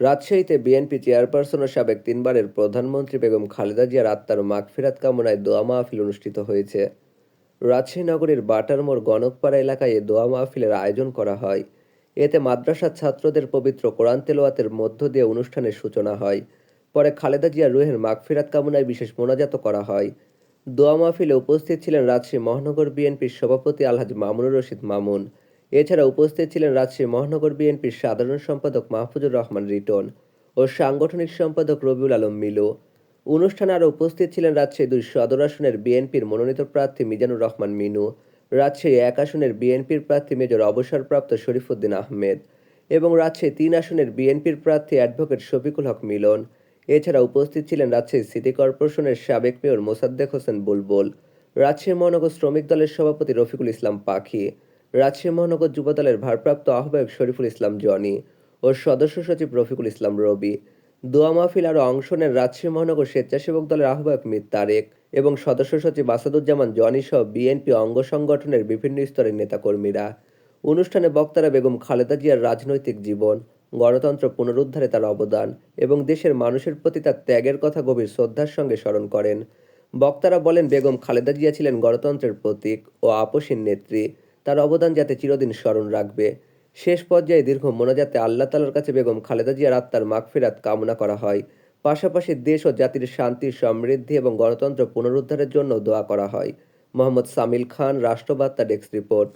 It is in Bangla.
রাজশাহীতে বিএনপি চেয়ারপারসন ও সাবেক তিনবারের প্রধানমন্ত্রী বেগম খালেদা জিয়ার আত্মার মাগফিরাত কামনায় দোয়া মাহফিল অনুষ্ঠিত হয়েছে। রাজশাহী নগরীর বাটার মোড় গণকপাড়া এলাকায় এ দোয়া মাহফিলের আয়োজন করা হয়। এতে মাদ্রাসার ছাত্রদের পবিত্র কোরআন তেলোয়াতের মধ্য দিয়ে অনুষ্ঠানের সূচনা হয়। পরে খালেদা জিয়া রুহের মাগফিরাত কামনায় বিশেষ মোনাজাত করা হয়। দোয়া মাহফিলে উপস্থিত ছিলেন রাজশাহী মহানগর বিএনপির সভাপতি আলহাজ মামুনুর রশিদ মামুন। এছাড়া উপস্থিত ছিলেন রাজশাহী মহানগর বিএনপির সাধারণ সম্পাদক মাহফুজুর রহমান রিটন ও সাংগঠনিক সম্পাদক রবিউল আলম মিলু। অনুষ্ঠানে আরও উপস্থিত ছিলেন রাজশাহী দুই সদর আসনের বিএনপির মনোনীত প্রার্থী মিজানুর রহমান মিনু রাজশাহী এক আসনের বিএনপির প্রার্থী মেজর অবসরপ্রাপ্ত শরীফুদ্দিন আহমেদ এবং রাজশাহী তিন আসনের বিএনপির প্রার্থী অ্যাডভোকেট শফিকুল হক মিলন। এছাড়া উপস্থিত ছিলেন রাজশাহী সিটি কর্পোরেশনের সাবেক মেয়র মোসাদ্দেক হোসেন বুলবুল রাজশাহী মহানগর শ্রমিক দলের সভাপতি রফিকুল ইসলাম পাখি রাজশাহী মহানগর যুব দলের ভারপ্রাপ্ত আহ্বায়ক শরীফুল ইসলাম জনি ও সদস্য সচিব রফিকুল ইসলাম রবি, দোয়া মাহফিল আরও অংশ নেন রাজশাহী মহানগর স্বেচ্ছাসেবক দলের আহ্বায়ক মির তারেক এবং সদস্য সচিব আসাদুজ্জামান জনি সহ বিএনপি অঙ্গ সংগঠনের বিভিন্ন স্তরের নেতাকর্মীরা। অনুষ্ঠানে বক্তারা বেগম খালেদা জিয়ার রাজনৈতিক জীবন, গণতন্ত্র পুনরুদ্ধারে তার অবদান এবং দেশের মানুষের প্রতি তার ত্যাগের কথা গভীর শ্রদ্ধার সঙ্গে স্মরণ করেন। বক্তারা বলেন, বেগম খালেদা জিয়া ছিলেন গণতন্ত্রের প্রতীক ও আপসীন নেত্রী। তার অবদান যাতে চিরদিন স্মরণ রাখবে। শেষ পর্যায়ে দীর্ঘ মোনাজাতে আল্লাহ তালার কাছে বেগম খালেদা জিয়ার আত্মার মাগফিরাত কামনা করা হয়। পাশাপাশি দেশ ও জাতির শান্তি, সমৃদ্ধি এবং গণতন্ত্র পুনরুদ্ধারের জন্য দোয়া করা হয়। মোহাম্মদ সামিল খান, রাষ্ট্রবার্তা ডেস্ক রিপোর্ট।